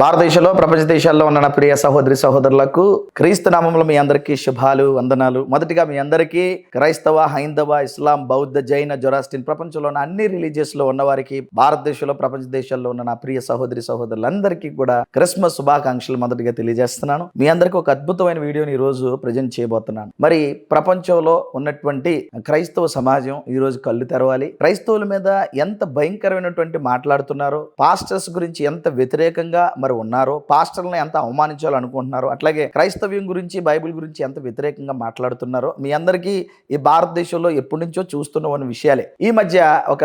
భారతదేశంలో ప్రపంచ దేశాల్లో ఉన్న నా ప్రియ సహోదరి సహోదరులకు క్రీస్తు నామంలో మీ అందరికీ శుభాలు వందనాలు. మొదటిగా మీ అందరికీ క్రైస్తవ హైందవ ఇస్లాం బౌద్ధ జైన జొరాస్టిన్ ప్రపంచంలో ఉన్న అన్ని రిలీజియస్లో ఉన్న వారికి భారతదేశంలో ప్రపంచ దేశాల్లో ఉన్న నా ప్రియ సహోదరి సహోదరులందరికీ కూడా క్రిస్మస్ శుభాకాంక్షలు మొదటిగా తెలియజేస్తున్నాను. మీ అందరికీ ఒక అద్భుతమైన వీడియోని ఈ రోజు ప్రజెంట్ చేయబోతున్నాను. మరి ప్రపంచంలో ఉన్నటువంటి క్రైస్తవ సమాజం ఈ రోజు కళ్ళు తెరవాలి. క్రైస్తవుల మీద ఎంత భయంకరమైనటువంటి మాట్లాడుతున్నారో పాస్టర్స్ గురించి ఎంత వ్యతిరేకంగా మరి ఉన్నారో పాస్టర్లను ఎంత అవమానించాలనుకుంటున్నారో అట్లాగే క్రైస్తవ్యం గురించి బైబిల్ గురించి ఎంత వ్యతిరేకంగా మాట్లాడుతున్నారో మీ అందరికీ ఈ భారతదేశంలో ఎప్పటి నుంచో చూస్తున్న ఉన్న విషయాలే. ఈ మధ్య ఒక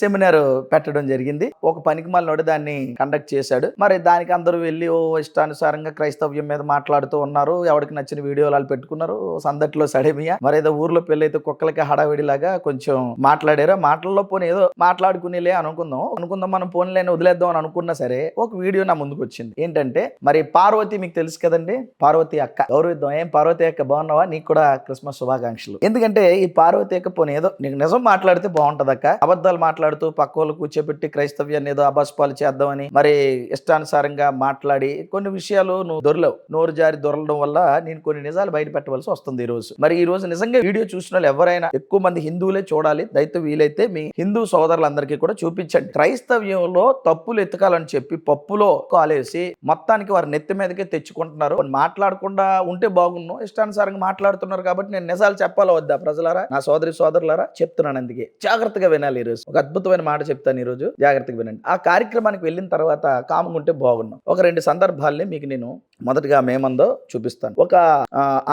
సెమినార్ పెట్టడం జరిగింది. ఒక పనికి పనికిమాలినోడు దాన్ని కండక్ట్ చేశాడు. మరి దానికి అందరూ వెళ్ళి ఓ ఇష్టానుసారంగా క్రైస్తవ్యం మీద మాట్లాడుతూ ఉన్నారు. ఎవరికి నచ్చిన వీడియోలు వాళ్ళు పెట్టుకున్నారు. సందట్లో సడేమియా. మరి ఏదో ఊర్లో పెళ్ళైతే అయితే కుక్కలకి హడావిడిలాగా కొంచెం మాట్లాడారు. మాటల్లో పోనీ ఏదో మాట్లాడుకునేలే అనుకుందాం. అనుకుందాం మనం పోనీలేని వదిలేద్దాం అని అనుకున్నా సరే ఒక వీడియో నా ముందుకు వచ్చింది ఏంటంటే మరి పార్వతి మీకు తెలుసు కదండి? పార్వతి అక్క. గౌరవిద్దాం. ఏం పార్వతి అక్క బాగున్నావా? నీకు కూడా క్రిస్మస్ శుభాకాంక్షలు. ఎందుకంటే ఈ పార్వతి అక్క పోనీ ఏదో నీకు నిజం మాట్లాడితే బాగుంటుంది అక్క. అబద్ధాలు మాట్లాడుతూ పక్క వాళ్ళు కూర్చోబెట్టి క్రైస్తవ్యాన్ని ఏదో అబాస్పాలు చేద్దామని మరి ఇష్టానుసారంగా మాట్లాడి కొన్ని విషయాలు నువ్వు దొరలేవు. నోరు జారి దొరలడం వల్ల నేను కొన్ని నిజాలు బయట పెట్టవలసి వస్తుంది ఈ రోజు. మరి ఈ రోజు నిజంగా వీడియో చూసిన వాళ్ళు ఎవరైనా ఎక్కువ మంది హిందువులే చూడాలి. దయతో వీలైతే మీ హిందూ సోదరులందరికీ కూడా చూపించండి. క్రైస్తవ్యంలో తప్పులు ఎత్తుకాలని చెప్పి పప్పులో కాలేసి మొత్తానికి వారి నెత్తి మీదకే తెచ్చుకుంటున్నారు. మాట్లాడకుండా ఉంటే బాగున్నాం. ఇష్టానుసారంగా మాట్లాడుతున్నారు కాబట్టి నేను నిజాలు చెప్పాలా వద్దా ప్రజలారా? నా సోదరి సోదరులారా చెప్తున్నాను అందుకే. జాగ్రత్తగా వినాలి ఈరోజు రోజు. ఒక అద్భుతమైన మాట చెప్తాను ఈ రోజు. జాగ్రత్తగా వినండి. ఆ కార్యక్రమానికి వెళ్ళిన తర్వాత కాముగా ఉంటే బాగున్నాం. ఒక రెండు సందర్భాల్ని మీకు నేను మొదటిగా మేమందో చూపిస్తాను. ఒక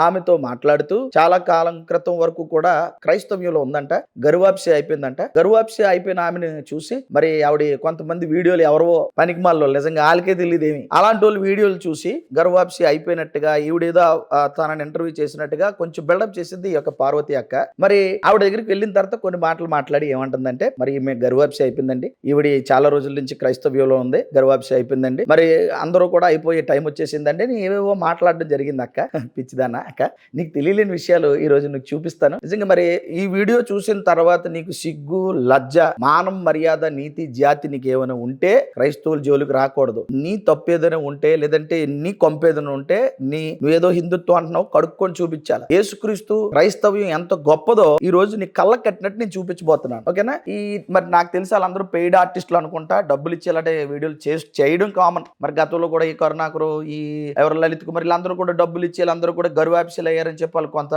ఆమెతో మాట్లాడుతూ చాలా కాలం క్రితం వరకు కూడా క్రైస్తవ్యంలో ఉందంట గరువాప్సి అయిపోయిందంట. గరువాప్సి అయిపోయిన ఆమెను చూసి మరి ఆవిడ కొంతమంది వీడియోలు ఎవరో పనికిమాల్లో నిజంగా వాళ్ళకే తెలియదేమి? అలాంటి వాళ్ళు వీడియోలు చూసి గర్వాప్సి అయిపోయినట్టుగా ఈవిడేదో తనని ఇంటర్వ్యూ చేసినట్టుగా కొంచెం బిల్డప్ చేసింది ఈ యొక్క పార్వతి అక్క. మరి ఆవిడ దగ్గరికి వెళ్ళిన తర్వాత కొన్ని మాటలు మాట్లాడి ఏమంటుందంటే మరి ఈమె గర్వాప్సి అయిపోయిందండి. ఈవిడ చాలా రోజుల నుంచి క్రైస్తవ్యంలో ఉంది గర్వాప్సి అయిపోయిందండి. మరి అందరూ కూడా అయిపోయే టైం వచ్చేసిందండి. నేను ఏవేవో మాట్లాడడం జరిగింది అక్క పిచ్చిదానా అక్క. నీకు తెలియలేని విషయాలు ఈ రోజు నీకు చూపిస్తాను. నిజంగా మరి ఈ వీడియో చూసిన తర్వాత నీకు సిగ్గు లజ్జ మానం మర్యాద నీతి జాతి నీకు ఏమైనా ఉంటే క్రైస్తవుల జోలికి రాకూడదు. నీ తప్పేదైనా ఉంటే లేదంటే నీ కొంపేదైనా ఉంటే నీ నువ్వేదో హిందుత్వం అంటున్నావు కడుక్కొని చూపించాలి. యేసుక్రీస్తు క్రైస్తవ్యం ఎంత గొప్పదో ఈ రోజు నీ కళ్ళ కట్టినట్టు నేను చూపించబోతున్నాను. ఓకేనా? ఈ మరి నాకు తెలిసి వాళ్ళందరూ పెయిడ్ ఆర్టిస్టులు అనుకుంటా డబ్బులు ఇచ్చేలాంటి వీడియోలు చేసి చేయడం కామన్ మరి గతంలో కూడా ఈ కరుణాకరు ఈ ఎవరు లలిత్ కుమార్ వీళ్ళందరూ కూడా డబ్బులు ఇచ్చి వీళ్ళందరూ కూడా గరువాపిసలు అయ్యారని చెప్పి వాళ్ళు కొంత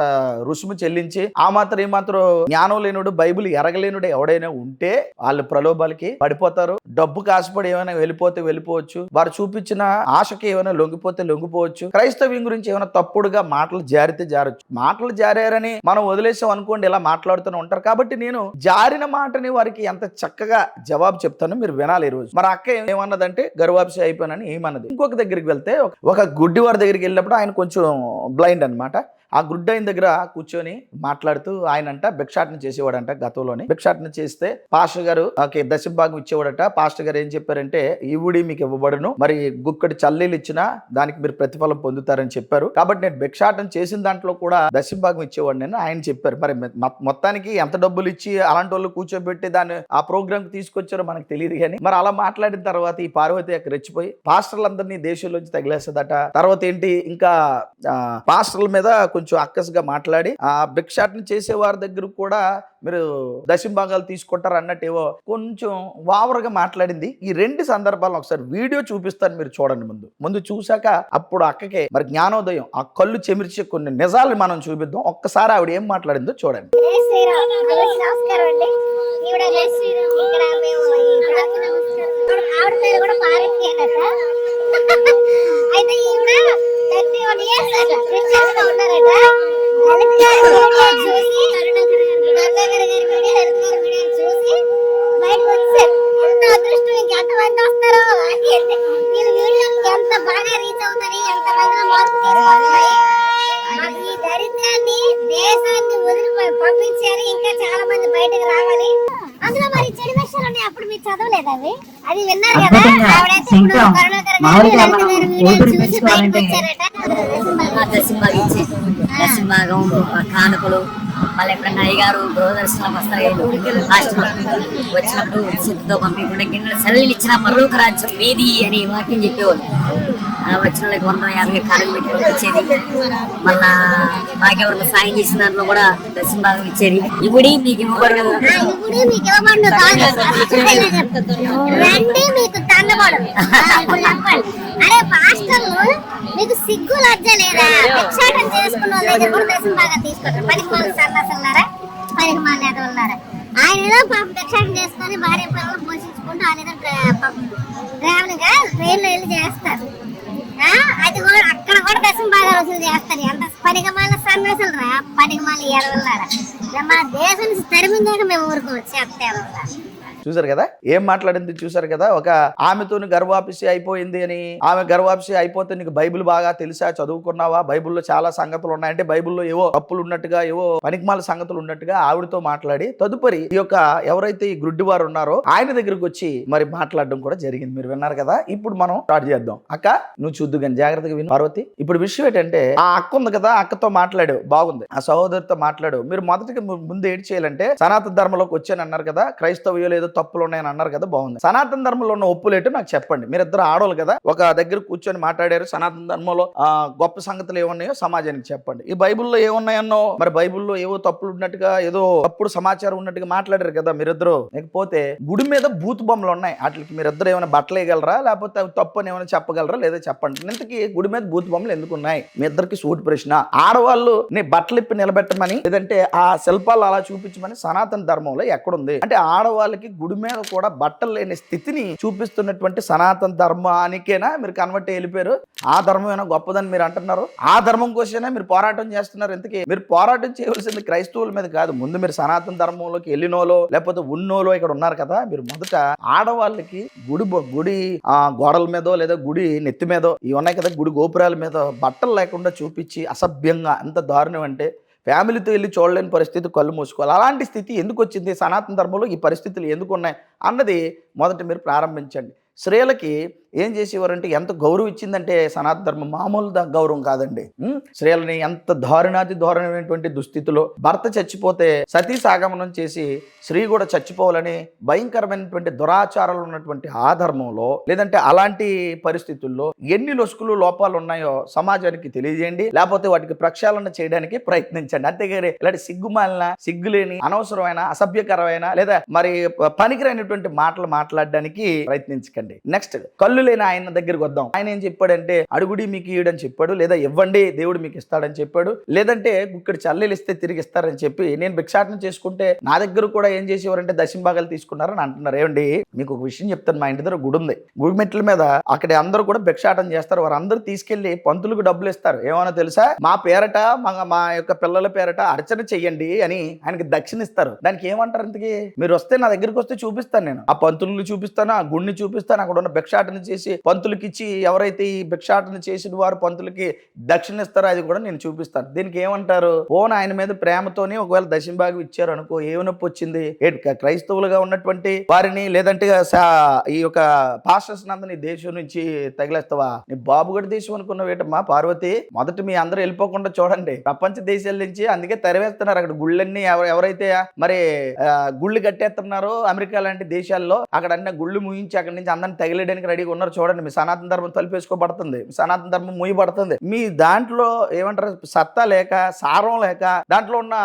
రుసుము చెల్లించి ఆ మాత్రం ఏమాత్రం మాత్రం జ్ఞానం లేనుడు బైబిల్ ఎరగలేనుడు ఎవడైనా ఉంటే వాళ్ళు ప్రలోభాలకి పడిపోతారు. డబ్బు కాసుపడి ఏమైనా వెళ్ళిపోతే వెళ్ళిపోవచ్చు. వారు చూపించిన ఆశకి ఏమైనా లొంగిపోతే లొంగిపోవచ్చు. క్రైస్తవ్యం గురించి ఏమైనా తప్పుడుగా మాటలు జారితే జారొచ్చు. మాటలు జారారని మనం వదిలేసాం అనుకోండి ఇలా మాట్లాడుతూనే ఉంటారు. కాబట్టి నేను జారిన మాటని వారికి ఎంత చక్కగా జవాబు చెప్తానో మీరు వినాలి ఈ రోజు మరి అక్క ఏమన్నదంటే గర్వాప్సి అయిపోయినని ఏమన్నది? ఇంకొక దగ్గరికి వెళ్తే ఒక- గుడ్డివారి దగ్గరికి వెళ్ళినప్పుడు ఆయన కొంచెం బ్లైండ్ అన్నమాట. ఆ గుడ్ ఆయన దగ్గర కూర్చొని మాట్లాడుతూ ఆయన అంట భిక్షాటన చేసేవాడంట గతంలోనే. భిక్షాటన చేస్తే పాస్టర్ గారు ఓకే దశభాగం ఇచ్చేవాడట. పాస్టర్ గారు ఏం చెప్పారంటే ఈవుడి మీకు ఇవ్వబడును. మరి గుక్కడి చల్లీలు ఇచ్చినా దానికి మీరు ప్రతిఫలం పొందుతారని చెప్పారు. కాబట్టి నేను భిక్షాటన చేసిన దాంట్లో కూడా దశభాగం ఇచ్చేవాడిని అని ఆయన చెప్పారు. మరి మొత్తానికి ఎంత డబ్బులు ఇచ్చి అలాంటి వాళ్ళు కూర్చోబెట్టి దాన్ని ఆ ప్రోగ్రామ్కి తీసుకొచ్చారో మనకు తెలియదు కానీ మరి అలా మాట్లాడిన తర్వాత ఈ పార్వతి అక్కడ రెచ్చిపోయి పాస్టర్లందరినీ దేశంలోంచి తగిలేస్తుందట. తర్వాత ఏంటి ఇంకా పాస్టర్ల మీద కొంచెం అక్కసుగా మాట్లాడి ఆ భిక్షాటన చేసే వారి దగ్గర కూడా మీరు దశంభాగాలు తీసుకుంటారు అన్నట్టు ఏవో కొంచెం వావరగా మాట్లాడింది. ఈ రెండు సందర్భాలను ఒకసారి వీడియో చూపిస్తాను మీరు చూడండి ముందు. ముందు చూశాక అప్పుడు అక్కకే మరి జ్ఞానోదయం ఆ కళ్ళు చెమిర్చే కొన్ని నిజాలు మనం చూపిద్దాం. ఒక్కసారి ఆవిడ ఏం మాట్లాడిందో చూడండి. నమస్కారం అండి. ఇక్కడ మేము ఇక్కడ ఆవిడ పేరు కూడా పార్వతి అనట అయితే ఈవిడ థర్టీ వన్ ఇయర్స్ అట క్రిస్టియన్స్గా ఉన్నారట లలిత్ గారి వీడియో చూసి గంగాధర్ గారి వీడియో లలిత్ గారి వీడియో చూసి బయటకు వచ్చారు ఎంత అదృష్టం ఇంకా ఎంతమంది వస్తారో అని అంటే వీళ్ళ బాగా రీచ్ అవుతాయి ఎంత మందిలో మార్పు తీసుకొస్తాయి ఈ దరిద్రాన్ని దేశాన్ని వదిలి పంపించారు. ఇంకా చాలా మంది బయటకు రావాలి. అందులో మరి చెడు విషయాలు ఉన్నాయి. అప్పుడు మీరు చదవలేదు అవి? అది విన్నారు కదా. ఆవిడైతే ఇప్పుడు ఓపిక చూసి బయటకు వచ్చారట. దశంభాగం కానుకలు మళ్ళీ ఎప్పుడన్నా అయ్యగారు గృహదర్శనం వస్తారు లాస్ట్ వచ్చినప్పుడు సిద్ధతో పంపించకుండా గిన్నెలు సెలవులు ఇచ్చిన మరొక రాజ్యం మీది అని వాక్యం చెప్పేవాళ్ళు. వచ్చిన వాళ్ళకి వంద యాభై కాలం పెట్టి పంపించేది మళ్ళా మాకెవరికి సాయం చేసిన దాంట్లో కూడా దర్శన భాగం ఇచ్చేది. మీకు ఇవ్వబడి ఇప్పుడు మీకు చెప్పండి. అరే పాస్టర్లు మీకు సిగ్గు లజ్జ లేదా? భిక్షాటం చేసుకున్న వాళ్ళ దగ్గర కూడా దర్శనం బాగా తీసుకుంటారు పనికి పనికి మాల ఆయన ఏదో పాపం భిక్షాటం చేసుకొని భార్య పిల్లలు పోషించుకుంటూ ఆయన ఏదో ట్రా- పాపం ట్రావెలింగ్గా ట్రైన్లో వెళ్ళి చేస్తారు ఆ, అది కూడా అక్కడ కూడా దశం బాగా వసూలు చేస్తారు ఎంత పనిగమాల సన్యాసులు రా పనిగమాల ఎడవల్లారా మా దేశం నుంచి తరిమిందాక మేము ఊరుకోవచ్చు. చెప్తే చూసారు కదా? ఏం మాట్లాడింది చూసారు కదా? ఒక ఆమెతోని గర్వాపిసి అయిపోయింది అని. ఆమె గర్వాపిసి అయిపోతే నీకు బైబిల్ బాగా తెలుసా? చదువుకున్నావా? బైబిల్లో చాలా సంగతులు ఉన్నాయంటే బైబిల్లో ఏవో తప్పులు ఉన్నట్టుగా ఏవో పనికిమాల సంగతులు ఉన్నట్టుగా ఆవిడతో మాట్లాడి తదుపరి ఈ యొక్క ఎవరైతే ఈ గుడ్డి వారు ఉన్నారో ఆయన దగ్గరికి వచ్చి మరి మాట్లాడడం కూడా జరిగింది. మీరు విన్నారు కదా? ఇప్పుడు మనం స్టార్ట్ చేద్దాం. అక్క నువ్వు చూద్దు కానీ జాగ్రత్తగా విను. పార్వతి ఇప్పుడు విషయం ఏంటంటే ఆ అక్క ఉంది కదా? అక్కతో మాట్లాడు. బాగుంది. ఆ సహోదరితో మాట్లాడు. మీరు మొదటిగా ముందు ఏడ్ చేయాలంటే సనాతన ధర్మంలోకి వచ్చాను అన్నారు కదా క్రైస్తవ్యులు ఏదో తప్పులు ఉన్నాయని అన్నారు కదా బాగుంది. సనాతన ధర్మంలో ఉన్న ఒప్పులేటో నాకు చెప్పండి. మీరు ఇద్దరు ఆడవాళ్ళు కదా ఒక దగ్గర కూర్చొని మాట్లాడారు సనాతన ధర్మంలో గొప్ప సంగతులు ఏమున్నాయో సమాజానికి చెప్పండి. ఈ బైబిల్లో ఏమున్నాయన్నో మరి బైబిల్లో ఏవో తప్పులు ఉన్నట్టుగా ఏదో తప్పుడు సమాచారం ఉన్నట్టుగా మాట్లాడారు కదా మీరిద్దరు. లేకపోతే గుడి మీద బూత్ బొమ్మలు ఉన్నాయి. వాటికి మీరిద్దరు ఏమైనా బట్టలు వేయగలరా? లేకపోతే అవి తప్పు అని ఏమైనా చెప్పగలరా? లేదా చెప్పండి. ఇంతకీ గుడి మీద బూత్ బొమ్మలు ఎందుకు ఉన్నాయి? మీ ఇద్దరికి సూటి ప్రశ్న. ఆడవాళ్ళు నీ బట్టలు ఇప్పి నిలబెట్టమని లేదంటే ఆ శిల్పాలు అలా చూపించమని సనాతన ధర్మంలో ఎక్కడుంది? అంటే ఆడవాళ్ళకి గుడి మీద కూడా బట్టలు లేని స్థితిని చూపిస్తున్నటువంటి సనాతన ధర్మానికేనా మీరు కన్వర్ట్ వెళ్ళిపోయారు. ఆ ధర్మం ఏమైనా గొప్పదని మీరు అంటున్నారు? ఆ ధర్మం కోసమే మీరు పోరాటం చేస్తున్నారు ఎందుకే మీరు పోరాటం చేయవలసింది క్రైస్తవుల మీద కాదు. ముందు మీరు సనాతన ధర్మంలోకి వెళ్ళినోలో లేకపోతే ఉన్నోలో ఇక్కడ ఉన్నారు కదా మీరు మొదట ఆడవాళ్ళకి గుడి గుడి ఆ గోడల మీదో లేదా గుడి నెత్తి మీదో ఇవి ఉన్నాయి కదా గుడి గోపురాల మీద బట్టలు లేకుండా చూపించి అసభ్యంగా ఎంత దారుణం అంటే ఫ్యామిలీతో వెళ్ళి చూడలేని పరిస్థితి కళ్ళు మూసుకోవాలి. అలాంటి స్థితి ఎందుకు వచ్చింది? సనాతన ధర్మంలో ఈ పరిస్థితులు ఎందుకు ఉన్నాయి? అన్నది మొదట మీరు ప్రారంభించండి. స్త్రీలకి ఏం చేసేవారంటే ఎంత గౌరవం ఇచ్చిందంటే సనాతన ధర్మం మామూలు గౌరవం కాదండి. స్త్రీలని ఎంత దారుణాతి దారుణమైనటువంటి దుస్థితిలో భర్త చచ్చిపోతే సతీ సాగమనం చేసి స్త్రీ కూడా చచ్చిపోవాలని భయంకరమైనటువంటి దురాచారాలు ఉన్నటువంటి ఆ ధర్మంలో లేదంటే అలాంటి పరిస్థితుల్లో ఎన్ని లొసుకులు లోపాలు ఉన్నాయో సమాజానికి తెలియజేయండి. లేకపోతే వాటికి ప్రక్షాళన చేయడానికి ప్రయత్నించండి. అంతేగాని ఇలాంటి సిగ్గుమాలిన సిగ్గులేని అనవసరమైన అసభ్యకరమైన లేదా మరి పనికిరైనటువంటి మాటలు మాట్లాడడానికి ప్రయత్నించకండి. నెక్స్ట్ కళ్ళు లేని ఆయన దగ్గరికి వద్దాం. ఆయన ఏం చెప్పాడంటే అడుగుడి మీకు ఇయ్యడని చెప్పాడు లేదా ఇవ్వండి దేవుడు మీకు ఇస్తాడని చెప్పాడు. లేదంటే ఇక్కడ చల్లెలు ఇస్తే తిరిగి ఇస్తారని చెప్పి నేను భిక్షాటన చేసుకుంటే నా దగ్గర కూడా ఏం చేసేవారంటే దశంభాగాలు తీసుకున్నారని అంటున్నారు. ఏమండి? మీకు ఒక విషయం చెప్తాను. మా ఇంటి దగ్గర గుడి ఉంది గుడి మెట్ల మీద అక్కడ అందరూ కూడా భిక్షాటన చేస్తారు. వారందరూ తీసుకెళ్ళి పంతులకు డబ్బులు ఇస్తారు. ఏమన్నా తెలుసా? మా పేరట మా మా యొక్క పిల్లల పేరట అర్చన చెయ్యండి అని ఆయనకి దక్షిణ ఇస్తారు. దానికి ఏమంటారు ఇంతకి? మీరు వస్తే నా దగ్గరికి వస్తే చూపిస్తాను నేను. ఆ పంతులు చూపిస్తాను ఆ గుడిని చూపిస్తాను అక్కడ ఉన్న భిక్షాటన చేసి పంతులకి ఇచ్చి ఎవరైతే ఈ భిక్షాటన చేసిన వారు పంతులకి దక్షిణ ఇస్తారో అది కూడా నేను చూపిస్తాను. దీనికి ఏమంటారు? ఓన్ ఆయన మీద ప్రేమతోనే ఒకవేళ దశంభాగం ఇచ్చారు అనుకో ఏమి నొప్పి వచ్చింది? క్రైస్తవులుగా ఉన్నటువంటి వారిని లేదంటే ఈ యొక్క పాస్టర్స్ నందని దేశం నుంచి తగిలేస్తావా? నీ బాబుగడి దేశం అనుకున్నవేటమ్మా పార్వతి? మొదట మీ అందరూ వెళ్ళిపోకుండా చూడండి. ప్రపంచ దేశాల నుంచి అందుకే తెరవేస్తున్నారు. అక్కడ గుళ్ళన్నీ ఎవరైతే మరి గుళ్ళు కట్టేస్తున్నారో అమెరికా లాంటి దేశాల్లో అక్కడ అన్న గుళ్ళు ముయించి అక్కడి నుంచి అందరిని తగిలేయడానికి రెడీగా ఉన్నారు చూడండి. మీ సనాతన ధర్మం తలిపేసుకోబడుతుంది. మీ సనాతన ధర్మం ముయ్యబడుతుంది మీ దాంట్లో ఏమంటారు? సత్తా లేక సారం లేక దాంట్లో ఉన్న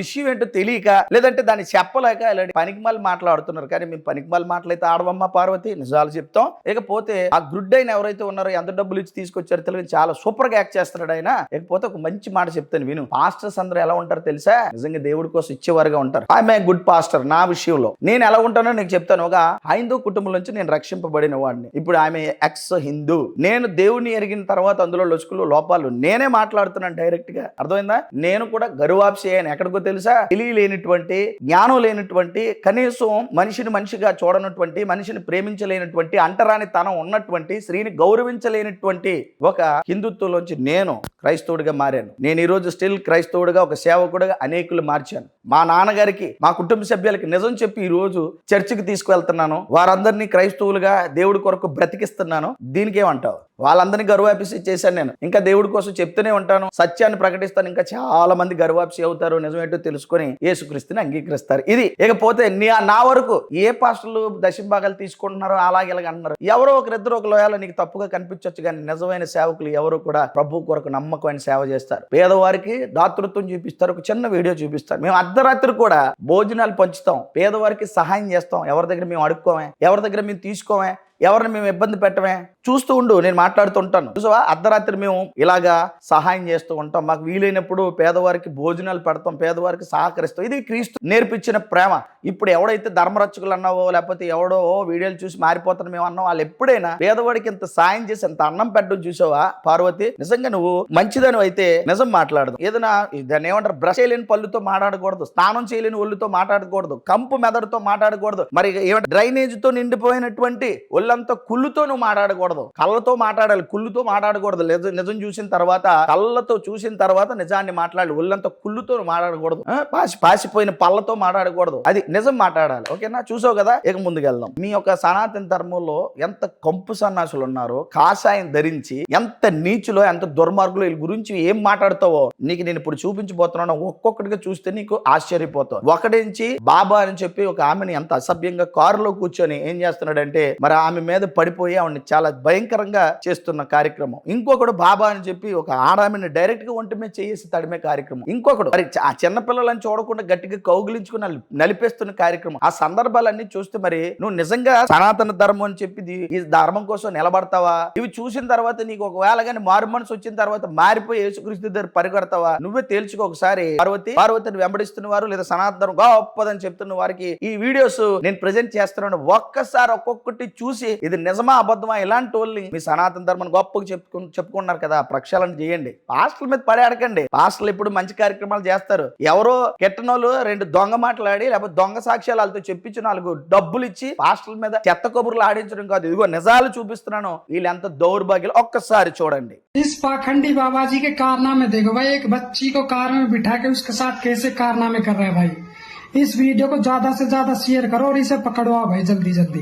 విషయం ఏంటో తెలియక లేదంటే దాన్ని చెప్పలేక ఇలాంటి పనికిమాలి మాట్లాడుతున్నారు. కానీ మేము పనికిమాలి మాటలైతే ఆడవమ్మ పార్వతి నిజాలు చెప్తాం. ఇకపోతే ఆ గుడ్ అయిన ఎవరైతే ఉన్నారో ఎంత డబ్బులు ఇచ్చి తీసుకొచ్చారో తెలియదు చాలా సూపర్గా యాక్ట్ చేస్తున్నాడు ఆయన. ఇకపోతే ఒక మంచి మాట చెప్తాను విను. పాస్టర్స్ అందరూ ఎలా ఉంటారో తెలుసా? నిజంగా దేవుడి కోసం ఇచ్చేవారుగా ఉంటారు. ఐఎమ్ ఏ గుడ్ పాస్టర్ నా విషయంలో. నేను ఎలా ఉంటానో నీకు చెప్తాను. ఒక హైందూ కుటుంబం నుంచి నేను రక్షింపబడిన వాడిని. ఇప్పుడు ఆమె ఎక్స్ హిందూ. నేను దేవుని ఎరిగిన తర్వాత అందులో లొసుకులు లోపాలు నేనే మాట్లాడుతున్నాను డైరెక్ట్గా అర్థమైందా? నేను కూడా గరువాప్సి అయ్యాను. ఎక్కడికో తెలుసా? తెలియలేనటువంటి జ్ఞానం లేనటువంటి కనీసం మనిషిని మనిషిగా చూడనటువంటి మనిషిని ప్రేమించలేనటువంటి అంటరాని తనం ఉన్నటువంటి స్త్రీని గౌరవించలేనటువంటి ఒక హిందుత్వంలోంచి నేను క్రైస్తవుడిగా మారాను. నేను ఈ రోజు స్టిల్ క్రైస్తవుడిగా ఒక సేవకుడిగా అనేకులు మార్చాను. మా నాన్నగారికి మా కుటుంబ సభ్యులకి నిజం చెప్పి ఈ రోజు చర్చికి తీసుకువెళ్తున్నాను. వారందరినీ క్రైస్తవులుగా దేవుడి కొరకు బ్రతికిస్తున్నాను దీనికి ఏమంటావు వాళ్ళందరినీ గర్వాపిసి చేశాను నేను. ఇంకా దేవుడి కోసం చెప్తూనే ఉంటాను. సత్యాన్ని ప్రకటిస్తాను. ఇంకా చాలా మంది గర్వాపిసి అవుతారు. నిజమేంటో తెలుసుకొని యేసుక్రీస్తుని అంగీకరిస్తారు. ఇది ఇకపోతే నీ నా వరకు ఏ పాస్టర్లు దశంభాగాలు తీసుకుంటున్నారో అలాగే ఇలాగ అంటున్నారు ఎవరో ఒకరిద్దరు ఒక లోయాలో నీకు తప్పుగా కనిపించవచ్చు కానీ నిజమైన సేవకులు ఎవరు కూడా ప్రభు కొరకు నమ్మకమైన సేవ చేస్తారు. పేదవారికి దాతృత్వం చూపిస్తారు. ఒక చిన్న వీడియో చూపిస్తారు. మేము అర్ధరాత్రి కూడా భోజనాలు పంచుతాం. పేదవారికి సహాయం చేస్తాం. ఎవరి దగ్గర మేము అడుక్కోమే ఎవరి దగ్గర మేము తీసుకోమే ఎవరిని మేము ఇబ్బంది పెట్టమే? చూస్తూ ఉండు నేను మాట్లాడుతుంటాను చూసావా? అర్ధరాత్రి మేము ఇలాగా సహాయం చేస్తూ ఉంటాం. మాకు వీలైనప్పుడు పేదవారికి భోజనాలు పెడతాం పేదవారికి సహకరిస్తాం. ఇది క్రీస్తు నేర్పించిన ప్రేమ. ఇప్పుడు ఎవడైతే ధర్మరక్షకులు అన్నావో లేకపోతే ఎవడో ఓ వీడియోలు చూసి మారిపోతాను మేము అన్నాం వాళ్ళు ఎప్పుడైనా పేదవాడికి ఇంత సాయం చేసి ఇంత అన్నం పెట్టడం చూసావా? పార్వతి నిజంగా నువ్వు మంచిదని అయితే నిజం మాట్లాడదు. ఏదైనా దాన్ని ఏమంటారు? బ్రష్ చేయలేని పళ్ళుతో మాట్లాడకూడదు స్నానం చేయలేని ఒళ్ళుతో మాట్లాడకూడదు కంపు మెదడుతో మాట్లాడకూడదు. మరి ఏమంటే డ్రైనేజ్తో నిండిపోయినటువంటి వీళ్ళంతా కుళ్ళుతో నువ్వు మాట్లాడకూడదు. కళ్ళతో మాట్లాడాలి కుళ్ళుతో మాట్లాడకూడదు. నిజం నిజం చూసిన తర్వాత కళ్ళతో చూసిన తర్వాత నిజాన్ని మాట్లాడాలి. ఒళ్ళంతా కుళ్ళుతో మాట్లాడకూడదు. పాసి పాసిపోయిన పళ్ళతో మాట్లాడకూడదు. అది నిజం మాట్లాడాలి. ఓకేనా? చూసావు కదా? ఇక ముందుకెళ్దాం మీ యొక్క సనాతన ధర్మంలో ఎంత కంపు సన్నాసులు ఉన్నారో కాషాయం ధరించి ఎంత నీచులో ఎంత దుర్మార్గులు వీళ్ళ గురించి ఏం మాట్లాడతావో నీకు నేను ఇప్పుడు చూపించబోతున్నాను. ఒక్కొక్కటిగా చూస్తే నీకు ఆశ్చర్యపోతావు. ఒకటించి బాబా అని చెప్పి ఒక ఆమెని ఎంత అసభ్యంగా కారులో కూర్చొని ఏం చేస్తున్నాడంటే మరి ఆమె మీద పడిపోయి ఆవిడని చాలా భయంకరంగా చేస్తున్న కార్యక్రమం. ఇంకొకడు బాబా అని చెప్పి ఒక ఆడామిని డైరెక్ట్గా ఒంటి మీద చేసి తడిమే కార్యక్రమం. ఇంకొకడు మరి ఆ చిన్నపిల్లలని చూడకుండా గట్టిగా కౌగిలించుకుని నలిపేస్తున్న కార్యక్రమం. ఆ సందర్భాలన్నీ చూస్తే మరి నువ్వు నిజంగా సనాతన ధర్మం అని చెప్పి ఈ ధర్మం కోసం నిలబడతావా? ఇవి చూసిన తర్వాత నీకు ఒకవేళ కానీ మారు మనసు వచ్చిన తర్వాత మారిపోయి యేసుక్రీస్తు దగ్గర పరిగెడతావా? నువ్వే తేల్చుకో ఒకసారి. పార్వతి పార్వతిని వెంబడిస్తున్న వారు లేదా సనాతన గొప్పదని చెప్తున్న వారికి ఈ వీడియోస్ నేను ప్రజెంట్ చేస్తున్నాను. ఒక్కసారి ఒక్కొక్కటి చూసి ఇది నిజమా అబద్ధమా ఇలాంటి వాళ్ళని మీ సనాతన ధర్మాన్ని గొప్పగా చెప్పుకు చెప్పుకున్నారు కదా ప్రక్షాళన చేయండి పాస్టర్ల మీద పడే అడకండి పాస్టర్లు ఇప్పుడు మంచి కార్యక్రమాలు చేస్తారు ఎవరో కెట్టనోళ్ళు రెండు దొంగ మాట్లాడి లేకపోతే దొంగ సాక్ష్యాలు వాళ్ళతో చెప్పించి నాలుగు డబ్బులు ఇచ్చి పాస్టర్ల మీద చెత్త కబుర్లు ఆడించడం కాదు ఇదిగో నిజాలు చూపిస్తున్నాను వీళ్ళు ఎంత దౌర్భాగ్యాలు ఒక్కసారి చూడండి इस पाखंडी बाबा जी के कारनामे देखो भाई एक बच्ची को कार में बिठा के उसके साथ कैसे कारनामे कर रहे हैं भाई इस वीडियो को ज्यादा से ज्यादा शेयर करो और इसे पकड़वाओ भाई जल्दी जल्दी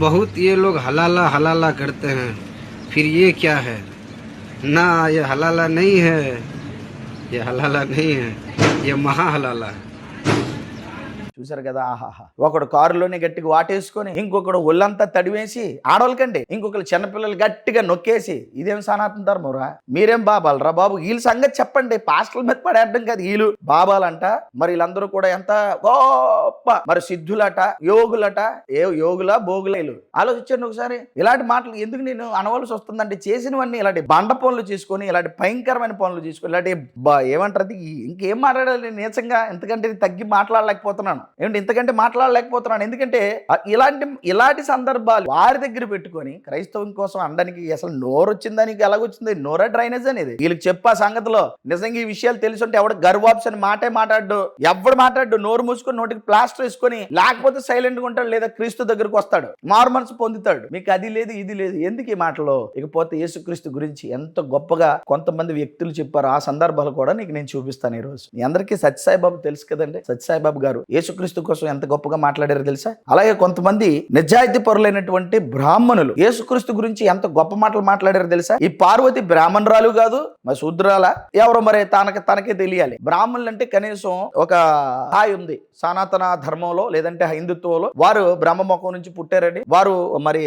बहुत ये लोग हलाला हलाला करते हैं। फिर ये क्या है? ना, ये हलाला नहीं है। ये हलाला नहीं है। ये महा हलाला है। చూసారు కదా? ఆహాహా. ఒకడు కారులోనే గట్టిగా వాటేసుకొని ఇంకొకడు ఒళ్ళంతా తడివేసి ఆడవాళ్ళకండి ఇంకొకరు చిన్నపిల్లలు గట్టిగా నొక్కేసి ఇదేం సనాతన ధర్మరా మీరేం బాబాలరా బాబు? వీళ్ళ సంగతి చెప్పండి. పాస్టర్ల మీద పడేయడం కాదు వీళ్ళు. బాబాలంట. మరి వీళ్ళందరూ కూడా ఎంత గొప్ప మరి సిద్ధులట యోగులట. ఏ యోగుల బోగుల ఆలోచించండి ఒకసారి. ఇలాంటి మాటలు ఎందుకు నేను అనవలసి వస్తుందంటే చేసినవన్నీ ఇలాంటి బండ పనులు చేసుకొని ఇలాంటి భయంకరమైన పనులు చేసుకొని ఇలాంటి ఏమంటారు అది? ఇంకేం మాట్లాడాలి? నేను నీచంగా ఎందుకంటే ఇది తగ్గి మాట్లాడలేకపోతున్నాను. ఏమిటి ఇంతకంటే మాట్లాడలేకపోతున్నాను. ఎందుకంటే ఇలాంటి ఇలాంటి సందర్భాలు వారి దగ్గర పెట్టుకొని క్రైస్తవం కోసం అనడానికి అసలు నోరు వచ్చిందానికి ఎలాగొచ్చింది? నోరా డ్రైనేజ్ అనేది? వీళ్ళకి చెప్పా సంగతిలో. నిజంగా ఈ విషయాలు తెలుసుంటే ఎవడు గర్వాప్స్ అని మాటే మాట్లాడు ఎవడు మాట్లాడు నోరు మూసుకొని నోటికి ప్లాస్టర్ వేసుకొని లేకపోతే సైలెంట్గా ఉంటాడు లేదా క్రీస్తు దగ్గరకు వస్తాడు. మార్మన్స్ పొందుతాడు. మీకు అది లేదు ఇది లేదు. ఎందుకు ఈ మాటలో? ఇకపోతే యేసుక్రీస్తు గురించి ఎంత గొప్పగా కొంతమంది వ్యక్తులు చెప్పారు ఆ సందర్భాలు కూడా నీకు నేను చూపిస్తాను ఈ రోజు మీ అందరికీ సత్యసాయిబాబు తెలుసు కదండి. సత్యసాయిబాబు గారు యేసుక్రీస్తు కోసం ఎంత గొప్పగా మాట్లాడారో తెలుసా? అలాగే కొంతమంది నిజాయితీ పరులైనటువంటి బ్రాహ్మణులు యేసుక్రీస్తు గురించి ఎంత గొప్ప మాటలు మాట్లాడారో తెలుసా? ఈ పార్వతి బ్రాహ్మణురాలు కాదు మరి శూద్రాల. ఎవరు మరి తనకి తనకే తెలియాలి. బ్రాహ్మణులు అంటే కనీసం ఒక హాయ్ ఉంది. సనాతన ధర్మంలో లేదంటే హిందుత్వంలో. వారు బ్రహ్మముఖం నుంచి పుట్టారని వారు మరి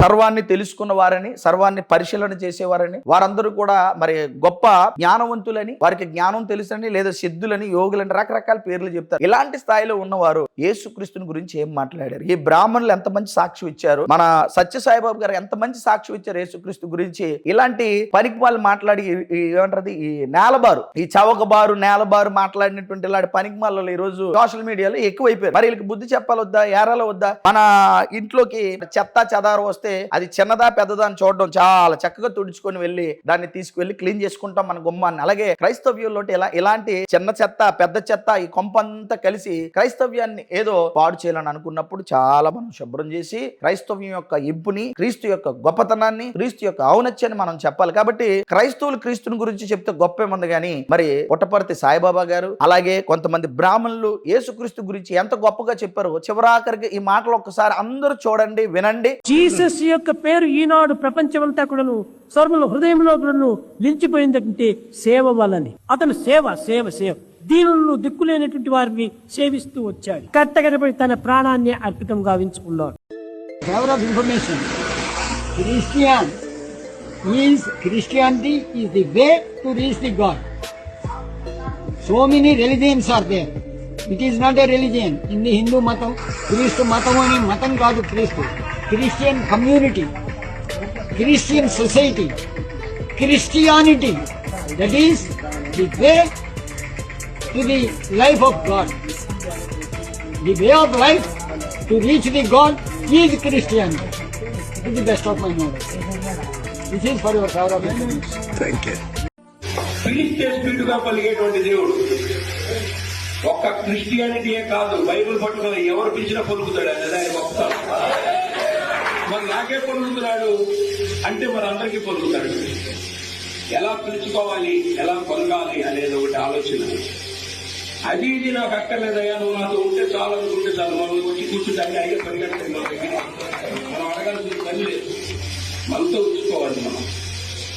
సర్వాన్ని తెలుసుకున్న వారని సర్వాన్ని పరిశీలన చేసేవారని వారందరూ కూడా మరి గొప్ప జ్ఞానవంతులని వారికి జ్ఞానం తెలుసని లేదా సిద్ధులని యోగులని రకరకాల పేర్లు చెప్తారు. ఇలాంటి స్థాయి స్థాయిలో ఉన్నవారు యేసుక్రీస్తుని గురించి ఏం మాట్లాడారు? ఈ బ్రాహ్మణులు ఎంత మంచి సాక్ష్యం ఇచ్చారు? మన సత్య సాయిబాబు గారు ఎంత మంచి సాక్ష్యం ఇచ్చారు యేసుక్రీస్తు గురించి? ఇలాంటి పనికి వాళ్ళు మాట్లాడి ఏమంటారు ఈ నేలబారు. ఈ చవకబారు నేలబారు మాట్లాడినటువంటి ఇలాంటి పనికి మాలలో ఈ రోజు సోషల్ మీడియాలో ఎక్కువైపోయారు. మరి వీళ్ళకి బుద్ధి చెప్పాలొద్దా వద్దా? ఏరాలో వద్దా? మన ఇంట్లోకి చెత్త చెదారు వస్తే అది చిన్నదా పెద్దదా అని చూడడం చాలా చక్కగా తుడుచుకొని వెళ్ళి దాన్ని తీసుకువెళ్ళి క్లీన్ చేసుకుంటాం మన గుమ్మాన్ని. అలాగే క్రైస్తవ్యంలో ఇలా ఇలాంటి చిన్న చెత్త పెద్ద చెత్త ఈ కొంపంతా కలిసి క్రైస్తవ్యాన్ని ఏదో పాడు చేయాలని అనుకున్నప్పుడు చాలా మనం శుభ్రం చేసి క్రైస్తవ్యం యొక్క ఇంపుని క్రీస్తు యొక్క గొప్పతనాన్ని క్రీస్తు యొక్క ఔనత్యాన్ని మనం చెప్పాలి. కాబట్టి క్రైస్తవులు క్రీస్తుని గురించి చెప్తే గొప్పేముంది కానీ మరి పుట్టపర్తి సాయిబాబా గారు అలాగే కొంతమంది బ్రాహ్మణులు యేసుక్రీస్తు గురించి ఎంత గొప్పగా చెప్పారో చివరాఖరికి ఈ మాటలు ఒక్కసారి అందరూ చూడండి వినండి. జీసస్ యొక్క పేరు ఈనాడు ప్రపంచమంతా కూడాను సర్వుల హృదయంలో కూడాను నిలిచిపోయిందంటే సేవ వలని అతను సేవ సేవ సేవ. దీనులను దిక్కులేనటువంటి వారిని సేవిస్తూ వచ్చాడు. కర్త తన ప్రాణాన్ని అర్పితం గావించుకున్నాడు. So many religions are there it is not a religion in the Hindu మతం క్రీస్తు మతం అని మతం కాదు క్రీస్తు Christian community Christian society Christianity that is the way to the life of God The way of life to reach the God is Christianity. To the best of my knowledge. This is for your power of information. పిలిస్తే స్పీడ్గా పలిగేటువంటి దేవుడు ఒక్క క్రిస్టియానిటీయే కాదు Bible పట్టుకుని ఎవరు పిలిచినా పలుకుతాడు అనేది ఆయన గొప్పతనం మరి నాకే పలుకుతున్నాడు అంటే మరి అందరికీ పలుకుతాడు ఎలా పిలుచుకోవాలి ఎలా పలకాలి అనేది ఒకటి ఆలోచన అది ఇది నాకు అక్కర్లేదయ్యా. నువ్వు నాతో ఉంటే చాలు అనుకుంటే చాలు. మనం వచ్చి కూర్చుంటే అన్ని అయ్యే పరిగెత్తండి మన దగ్గర మనం అడగాల్సిన పని లేదు. మనతో ఉంచుకోవాలి మనం.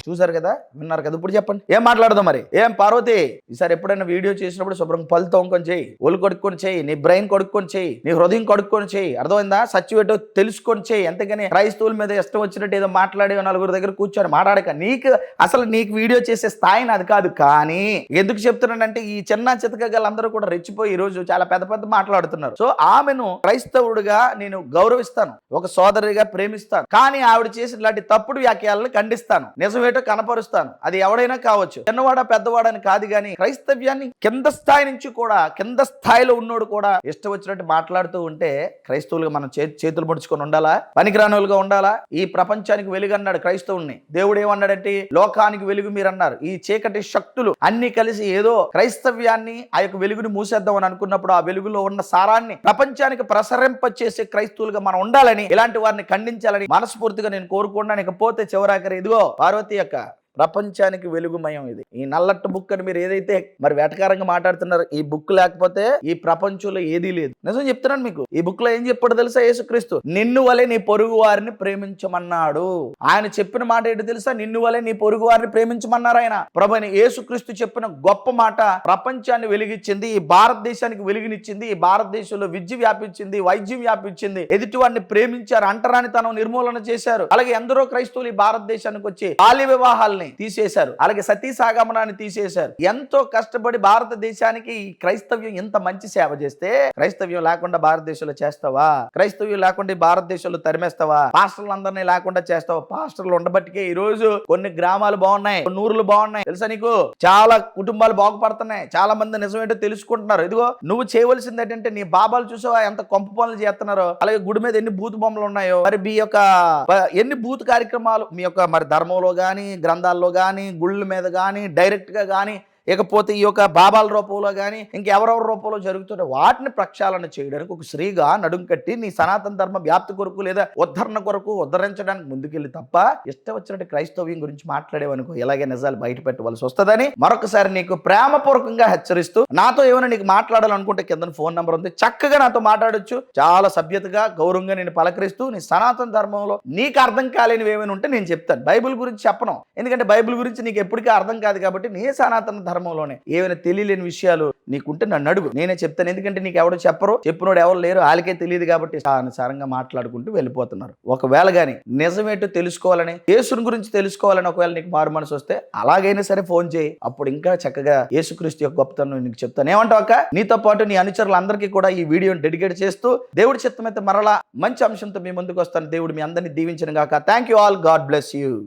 చూసారు కదా? విన్నారు కదా? ఇప్పుడు చెప్పండి. ఏం మాట్లాడదాం మరి? ఏం పార్వతి? ఈసారి ఎప్పుడైనా వీడియో చేసినప్పుడు శుభ్రం పళ్ళు తోముకొని చేయి. ఒళ్ళు కొడుక్కొని చేయి. నీ బ్రెయిన్ కొడుక్కొని చేయి. నీ హృదయం కొడుక్కొని చేయి. అర్థమైందా? సచ్చివేటో తెలుసుకొని చేయి. ఎంతకని క్రైస్తవుల మీద ఇష్టం వచ్చినట్టు ఏదో మాట్లాడి నలుగురు దగ్గర కూర్చొని మాట్లాడక. నీకు అసలు నీకు వీడియో చేసే స్థాయి నాది కాదు. కానీ ఎందుకు చెప్తున్నానంటే ఈ చిన్న చితక గలందరూ కూడా రెచ్చిపోయి ఈ రోజు చాలా పెద్ద పెద్ద మాట్లాడుతున్నారు. సో ఆమెను క్రైస్తవుడిగా నేను గౌరవిస్తాను. ఒక సోదరిగా ప్రేమిస్తాను. కానీ ఆవిడ చేసిన ఇలాంటి తప్పుడు వ్యాఖ్యలను ఖండిస్తాను. నిజమేటో కనపరుస్తాను. అది ఎవడైనా కావచ్చు. చిన్నవాడ పెద్దవాడని కాదు కానీ క్రైస్తవ్యాన్ని కింద స్థాయి నుంచి కూడా కింద స్థాయిలో ఉన్నోడు కూడా ఇష్టం వచ్చినట్టు మాట్లాడుతూ ఉంటే క్రైస్తవులుగా మనం చేతులు ముడుచుకొని ఉండాలా? పనికిరానులుగా ఉండాలా? ఈ ప్రపంచానికి వెలుగు అన్నాడు క్రైస్తవుల్ని. దేవుడు ఏమన్నాడంటే లోకానికి వెలుగు మీరు అన్నారు ఈ చీకటి శక్తులు అన్ని కలిసి ఏదో క్రైస్తవ్యాన్ని ఆ యొక్క వెలుగుని మూసేద్దాం అని అనుకున్నప్పుడు ఆ వెలుగులో ఉన్న సారాన్ని ప్రపంచానికి ప్రసరింపచేసే క్రైస్తవులుగా మనం ఉండాలని ఇలాంటి వారిని ఖండించాలని మనస్ఫూర్తిగా నేను కోరుకున్నాను ఇకపోతే చివరాకరి ఇదిగో పార్వతి యొక్క cara. ప్రపంచానికి వెలుగుమయం ఇది. ఈ నల్లట్టు బుక్ అని మీరు ఏదైతే మరి వేటకారంగా మాట్లాడుతున్నారు ఈ బుక్ లేకపోతే ఈ ప్రపంచంలో ఏదీ లేదు. నిజం చెప్తున్నాను మీకు. ఈ బుక్లో ఏం చెప్పాడు తెలుసా యేసుక్రీస్తు? నిన్ను వలె నీ పొరుగు వారిని ప్రేమించమన్నాడు. ఆయన చెప్పిన మాట ఏంటి తెలుసా? నిన్ను వలె నీ పొరుగు వారిని ప్రేమించమన్నారు ఆయన. ప్రభుని యేసుక్రీస్తు చెప్పిన గొప్ప మాట ప్రపంచాన్ని వెలిగించింది ఈ భారతదేశానికి వెలుగునిచ్చింది ఈ భారతదేశంలో విద్య వ్యాపించింది వైద్యం వ్యాపించింది. ఎదుటి వారిని ప్రేమించారు అంటరానితనం నిర్మూలన చేశారు. అలాగే ఎందరో క్రైస్తవులు ఈ భారతదేశానికి వచ్చి బాల్య వివాహాలని తీసేశారు. అలాగే సతీ సాగమనాన్ని తీసేశారు. ఎంతో కష్టపడి భారతదేశానికి క్రైస్తవ్యం ఇంత మంచి సేవ చేస్తే క్రైస్తవ్యం లేకుండా భారతదేశంలో చేస్తావా? క్రైస్తవ్యం లేకుండా భారతదేశంలో తరిమేస్తావా? పాస్టర్లు అందరినీ లేకుండా చేస్తావా? పాస్టర్లు ఉండబట్టికే ఈ రోజు కొన్ని గ్రామాలు బాగున్నాయి కొన్ని ఊర్లు బాగున్నాయి. తెలుసా నీకు? చాలా కుటుంబాలు బాగుపడుతున్నాయి. చాలా మంది నిజమేంటో తెలుసుకుంటున్నారు. ఇదిగో నువ్వు చేయవలసింది ఏంటంటే నీ బాబాలు చూసావా ఎంత కొంప పనులు చేస్తున్నారో? అలాగే గుడి మీద ఎన్ని బూత్ బొమ్మలు ఉన్నాయో? మరి మీ యొక్క ఎన్ని బూత్ కార్యక్రమాలు? మీ యొక్క మరి ధర్మంలో కానీ ప్రాంతాల్లో కానీ గుళ్ళ మీద కానీ డైరెక్ట్గా కానీ ఇకపోతే ఈ యొక్క బాబాల రూపంలో కానీ ఇంకెవరెవరి రూపంలో జరుగుతుంటే వాటిని ప్రక్షాళన చేయడానికి ఒక స్త్రీగా నడుం కట్టి నీ సనాతన ధర్మ వ్యాప్తి కొరకు లేదా ఉద్ధరణ కొరకు ఉద్ధరించడానికి ముందుకెళ్ళి తప్ప ఇష్టం వచ్చినట్టు క్రైస్తవ్యం గురించి మాట్లాడేవనుకో ఇలాగే నిజాలు బయట పెట్టవలసి వస్తుందని మరొకసారి నీకు ప్రేమపూర్వకంగా హెచ్చరిస్తూ నాతో ఏమైనా నీకు మాట్లాడాలనుకుంటే కింద ఫోన్ నెంబర్ ఉంది. చక్కగా నాతో మాట్లాడొచ్చు. చాలా సభ్యతగా గౌరవంగా నేను పలకరిస్తూ నీ సనాతన ధర్మంలో నీకు అర్థం కాలేనివి ఏమైనా ఉంటే నేను చెప్తాను. బైబిల్ గురించి చెప్పను. ఎందుకంటే బైబిల్ గురించి నీకు ఎప్పటికీ అర్థం కాదు కాబట్టి నీ సనాతన ధర్మంలోనే. ఏమైనా తెలియలేని విషయాలు నీకుంటే నన్ను అడుగు. నేనే చెప్తాను. ఎందుకంటే నీకు ఎవరు చెప్పరు. చెప్పినోడు ఎవరు లేరు. వాళ్ళకే తెలియదు కాబట్టి అనుసారంగా మాట్లాడుకుంటూ వెళ్ళిపోతున్నారు. ఒకవేళ కానీ నిజమేటో తెలుసుకోవాలని యేసుని గురించి తెలుసుకోవాలని ఒకవేళ నీకు మారు మనసు వస్తే అలాగైనా సరే ఫోన్ చేయి. అప్పుడు ఇంకా చక్కగా యేసుక్రీస్తు యొక్క గొప్పతనం నీకు చెప్తాను. ఏమంటావు అక్క? నీతో పాటు నీ అనుచరులందరికీ కూడా ఈ వీడియోని డెడికేట్ చేస్తూ దేవుడి చిత్తమైతే మరలా మంచి అంశంతో మీ ముందుకు వస్తాను. దేవుడు మీ అందరినీ దీవించిన గాక. Thank you all God bless you